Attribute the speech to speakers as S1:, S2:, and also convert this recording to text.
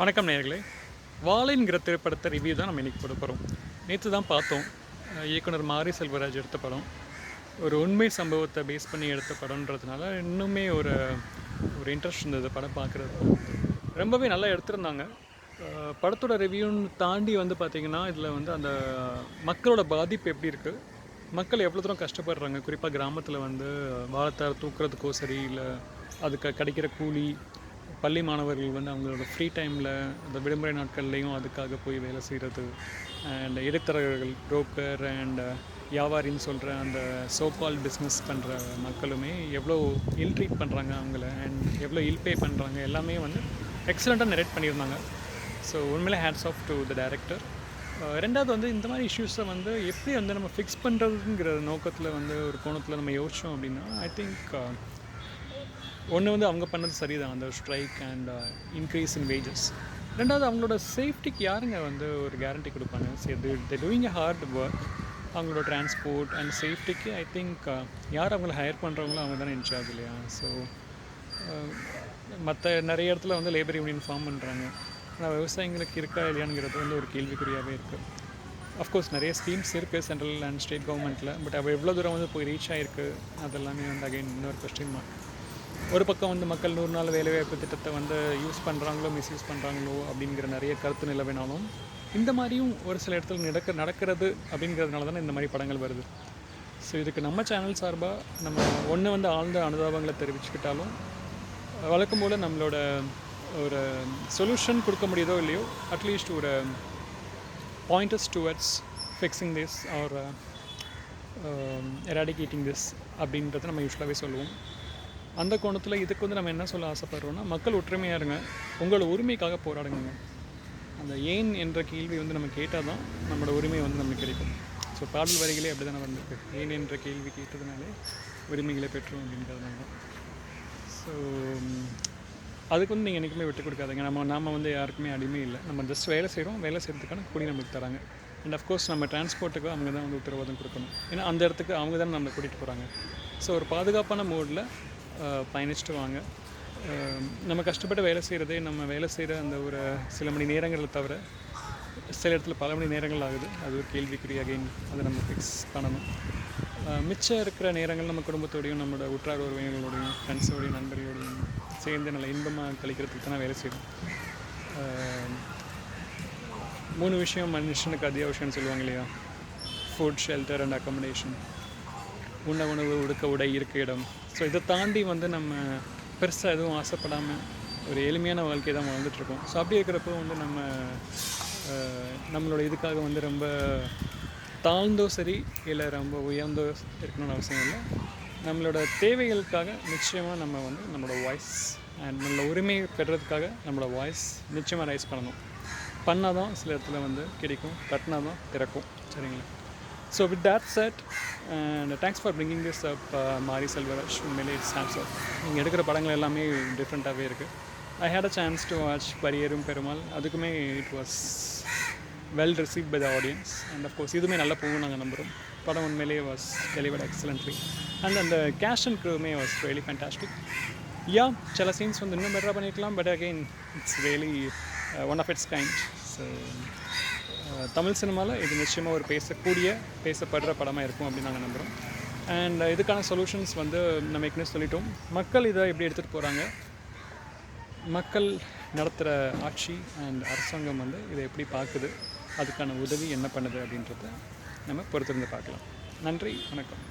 S1: வணக்கம் நேர்களே வாழைங்கிற திரைப்படத்தை ரிவ்யூ தான் நம்ம இன்றைக்கி போட போகிறோம் நேற்று தான் பார்த்தோம். இயக்குனர் மாரி செல்வராஜ் எடுத்த படம். ஒரு உண்மை சம்பவத்தை பேஸ் பண்ணி எடுத்த படம்ன்றதுனால இன்னுமே ஒரு ஒரு இன்ட்ரெஸ்ட் இருந்தது படம் பார்க்குறது ரொம்பவே நல்லா எடுத்திருந்தாங்க. படத்தோட ரிவ்யூன்னு தாண்டி வந்து பார்த்திங்கன்னா இதில் வந்து அந்த மக்களோட பாதிப்பு எப்படி இருக்குது மக்கள் எவ்வளோ தூரம் கஷ்டப்படுறாங்க? குறிப்பாக கிராமத்தில் வந்து வாழைத்தார் தூக்குறதுக்கோ சரி இல்லை அதுக்கு கிடைக்கிற கூலி பள்ளி மாணவர்கள் வந்து அவங்களோட ஃப்ரீ டைமில் அந்த விடுமுறை நாட்கள்லேயும் அதுக்காக போய் வேலை செய்கிறது அண்ட் இடைத்தரகர்கள் புரோக்கர் அண்ட் வியாபாரின்னு சொல்கிற அந்த சோகால் பிஸ்னஸ் பண்ணுற மக்களுமே எவ்வளோ இல் ட்ரீட் பண்ணுறாங்க அவங்கள அண்ட் எவ்வளோ இல் பே பண்ணுறாங்க எல்லாமே வந்து எக்ஸலண்ட்டாக நரேட் பண்ணியிருந்தாங்க. ஸோ உண்மையிலே hats off to the director ரெண்டாவது வந்து இந்த மாதிரி இஷ்யூஸை வந்து எப்படி வந்து நம்ம ஃபிக்ஸ் பண்ணுறதுங்கிற நோக்கத்தில் வந்து ஒரு கோணத்தில் நம்ம யோசித்தோம் அப்படின்னா ஐ திங்க் ஒன்று வந்து அவங்க பண்ணது சரிதான். அந்த strike and increase in wages ரெண்டாவது அவங்களோட சேஃப்டிக்கு யாருங்க வந்து ஒரு கேரண்டி கொடுப்பாங்க? சரி they doing a hard work அவங்களோட டிரான்ஸ்போர்ட் அண்ட் சேஃப்டிக்கு ஐ திங்க் யார் அவங்கள ஹையர் பண்ணுறவங்களோ அவங்க தானே இன்சார்ஜ் இல்லையா? ஸோ uh, மற்ற நிறைய இடத்துல வந்து லேபர் யூனியன் ஃபார்ம் பண்ணுறாங்க ஆனால் விவசாயிங்களுக்கு இருக்கா இல்லையாங்கிறது வந்து ஒரு கேள்விக்குறியாகவே இருக்குது அஃப்கோர்ஸ் நிறைய ஸ்கீம்ஸ் இருக்குது சென்ட்ரல் அண்ட் ஸ்டேட் கவர்மெண்ட்டில் பட் அவள் எவ்வளோ தூரம் வந்து போய் ரீச் ஆகிருக்கு அதெல்லாமே வந்து அகைன் இன்னொரு கொஸ்டின் மார்க் ஒரு பக்கம் வந்து மக்கள் நூறு நாள் வேலைவாய்ப்பு திட்டத்தை வந்து யூஸ் பண்ணுறாங்களோ மிஸ்யூஸ் பண்ணுறாங்களோ அப்படிங்கிற நிறைய கருத்து நிலவினாலும் இந்த மாதிரியும் ஒரு சில இடத்துல நடக்க நடக்கிறது அப்படிங்கிறதுனால தானே இந்த மாதிரி படங்கள் வருது. ஸோ இதுக்கு நம்ம சேனல் சார்பாக நம்ம ஒன்று வந்து ஆழ்ந்த அனுதாபங்களை தெரிவிச்சுக்கிட்டாலும் வழக்கம் போல் நம்மளோட ஒரு சொல்யூஷன் கொடுக்க முடியுதோ இல்லையோ அட்லீஸ்ட் ஒரு points towards fixing this or eradicating this அப்படின்றத நம்ம யூஸ்வலாகவே சொல்லுவோம். அந்த கோணத்தில் இதுக்கு வந்து நம்ம என்ன சொல்ல ஆசைப்படுறோம்னா மக்கள் ஒற்றுமையாக இருங்க. உங்களோட உரிமைக்காக போராடுங்க அந்த ஏன் என்ற கேள்வி வந்து நம்ம கேட்டால் தான் நம்மளோட உரிமை வந்து நமக்கு கிடைக்கும். ஸோ பாடல் வரிகளே அப்படி தானே வந்திருக்கு ஏன் என்ற கேள்வி கேட்டதுனாலே உரிமைகளை பெற்றோம் அப்படின்றதுனால தான். ஸோ அதுக்கு வந்து நீங்கள் என்றைக்குமே விட்டு கொடுக்காதீங்க. நம்ம நாம் வந்து யாருக்குமே அடிமை இல்லை. நம்ம ஜஸ்ட் வேலை செய்கிறோம் வேலை செய்கிறதுக்கான கூலி நம்மளுக்கு தராங்க. அண்ட் அஃப்கோர்ஸ் நம்ம டிரான்ஸ்போர்ட்டுக்கு அவங்க தான் வந்து உத்தரவாதம் கொடுக்கணும். ஏன்னா அந்த இடத்துக்கு அவங்க தான் நம்மளை கூட்டிகிட்டு போகிறாங்க ஸோ ஒரு பாதுகாப்பான மோடில் பயணிச்சுட்டு வாங்க நம்ம கஷ்டப்பட்டு வேலை செய்கிறதே நம்ம வேலை செய்கிற அந்த ஒரு சில மணி நேரங்களை தவிர சில இடத்துல பல மணி நேரங்கள் ஆகுது. அது ஒரு கேள்விக்குறி அகைன் அதை நம்ம ஃபிக்ஸ் பண்ணணும். மிச்சம் இருக்கிற நேரங்கள் நம்ம குடும்பத்தோடையும் நம்மளோட உற்றார் உறவினர்களோடையும் ஃப்ரெண்ட்ஸோடையும் நண்பரையோடையும் சேர்ந்து நல்ல இன்பமாக கழிக்கிறதுக்கு தான் வேலை செய்வோம். மூணு விஷயம் மனுஷனுக்கு அத்தியாவசியம்னு சொல்லுவாங்க இல்லையா? ஃபுட் ஷெல்டர் அண்ட் அக்கமடேஷன் உண்ண உணவு உடுக்க உடை இருக்க இடம். ஸோ இதை தாண்டி வந்து நம்ம பெருசாக எதுவும் ஆசைப்படாமல் ஒரு எளிமையான வாழ்க்கையை தான் வாழ்ந்துட்டுருக்கோம். ஸோ அப்படி இருக்கிறப்போ வந்து நம்ம நம்மளோட இதுக்காக வந்து ரொம்ப தாழ்ந்தோ சரி இல்லை ரொம்ப உயர்ந்தோ இருக்கணும்னு அவசியம் இல்லை. நம்மளோட தேவைகளுக்காக நிச்சயமாக நம்ம வந்து நம்மளோட வாய்ஸ் அண்ட் நம்மளோட உரிமையை பெறுறதுக்காக நம்மளோட வாய்ஸ் நிச்சயமாக ரைஸ் பண்ணணும். பண்ணால் தான் சில இடத்துல வந்து கிடைக்கும் கட்டினா தான் திறக்கும். சரிங்களா? So with that said and thanks for bringing this up uh, மாரி செல்வராஜ் உண்மையிலே இட்ஸ் ஹேண்ட்ஸ் ஆஃப் நீங்கள் எடுக்கிற படங்கள் எல்லாமே டிஃப்ரெண்ட்டாகவே இருக்குது I had a chance to watch Pariyerum Perumal அதுக்குமே it was well receive by the audience and of course இதுவுமே நல்ல போகும் நாங்கள் நம்புகிறோம் படம் உண்மையிலேயே வாஸ் டெலிவர்ட் எக்ஸலண்ட்லி அண்ட் அந்த கேஷ் அண்ட் க்ரூமே வாஸ் ரியலி ஃபேண்டாஸ்டிக் யா சில சீன்ஸ் வந்து இன்னும் பெட்டராக பண்ணிக்கலாம் but again it's really one of its kind so Tamil சினிமாவில் இது நிச்சயமாக ஒரு பேசக்கூடிய பேசப்படுற படமாக இருக்கும் அப்படின்னு நாங்கள் நம்புகிறோம் அண்ட் இதுக்கான சொல்யூஷன்ஸ் வந்து நம்ம ஏற்கனவே சொல்லிட்டோம். மக்கள் இதை எப்படி எடுத்துகிட்டு போகிறாங்க மக்கள் நடத்துகிற ஆட்சி அண்ட் அரசாங்கம் வந்து இதை எப்படி பார்க்குது? அதுக்கான உதவி என்ன பண்ணுது அப்படின்றத நம்ம பொறுத்திருந்து பார்க்கலாம். நன்றி வணக்கம்.